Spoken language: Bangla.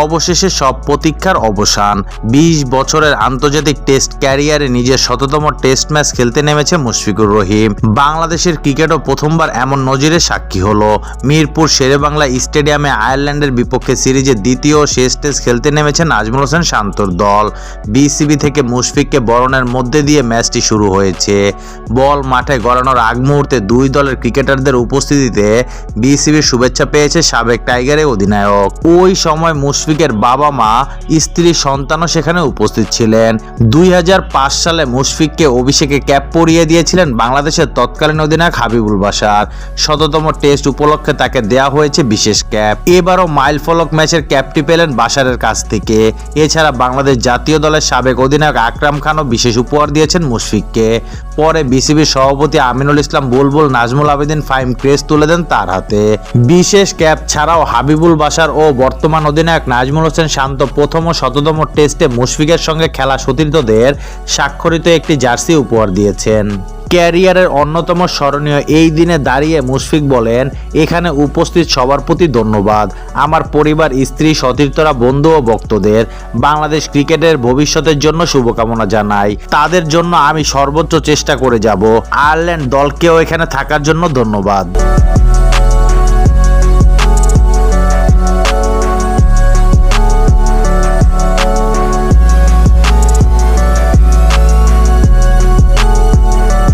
অবশেষে সব প্রতীক্ষার অবসান। বিশ বছরের আন্তর্জাতিক টেস্ট ক্যারিয়ারে নিজের শততম টেস্ট ম্যাচ খেলতে নেমেছে মুশফিকুর রহিম। বাংলাদেশের ক্রিকেটও প্রথমবার এমন নজিরের সাক্ষী হলো। মিরপুর শেরেবাংলা স্টেডিয়ামে আয়ারল্যান্ডের বিপক্ষে সিরিজের দ্বিতীয় শেষ টেস্ট খেলতে নেমেছে নাজমুল হোসেন শান্তর দল। বিসিবি থেকে মুশফিককে বরণের মধ্যে দিয়ে ম্যাচটি শুরু হয়েছে। বল মাঠে গড়ানোর আগ মুহূর্তে দুই দলের ক্রিকেটারদের উপস্থিতিতে বিসিবির শুভেচ্ছা পেয়েছে সাবেক টাইগারের অধিনায়ক। ওই সময় মুশফিকের বাবা মা, স্ত্রী, সন্তানও সেখানে উপস্থিত ছিলেন। দুই হাজার পাঁচ সালে মুশফিককে অভিষেকে ক্যাপ পরিয়ে দিয়েছিলেন বাংলাদেশের তৎকালীন অধিনায়ক হাবিবুল বাসার শততম টেস্ট উপলক্ষে তাকে দেয়া হয়েছে বিশেষ ক্যাপ। এবারও মাইল ফলক ম্যাচের ক্যাপটি পেলেন বাসারের কাছ থেকে। এছাড়া বাংলাদেশ জাতীয় দলের সাবেক অধিনায়ক আকরাম খানও বিশেষ উপহার দিয়েছেন মুশফিককে। পরে বিসিবির সভাপতি আমিনুল ইসলাম বুলবুল নাজমুল আবেদিন ফাইম ক্রেস তুলে দেন তার হাতে। বিশেষ ক্যাপ ছাড়াও হাবিবুল বাসার ও বর্তমান অধিনায়ক নাজমুল হোসেন শান্ত প্রথম ও শততম টেস্টে মুশফিকের সঙ্গে খেলা সতীর্থদের স্বাক্ষরিত একটি জার্সি উপহার দিয়েছেন। ক্যারিয়ারের অন্যতম স্মরণীয় এই দিনে দাঁড়িয়ে মুশফিক বলেন, এখানে উপস্থিত সবার প্রতি ধন্যবাদ। আমার পরিবার, স্ত্রী, সতীর্থরা, বন্ধু ও ভক্তদের, বাংলাদেশ ক্রিকেটের ভবিষ্যতের জন্য শুভকামনা জানাই। তাদের জন্য আমি সর্বোচ্চ চেষ্টা করে যাব। আয়ারল্যান্ড দলকেও এখানে থাকার জন্য ধন্যবাদ।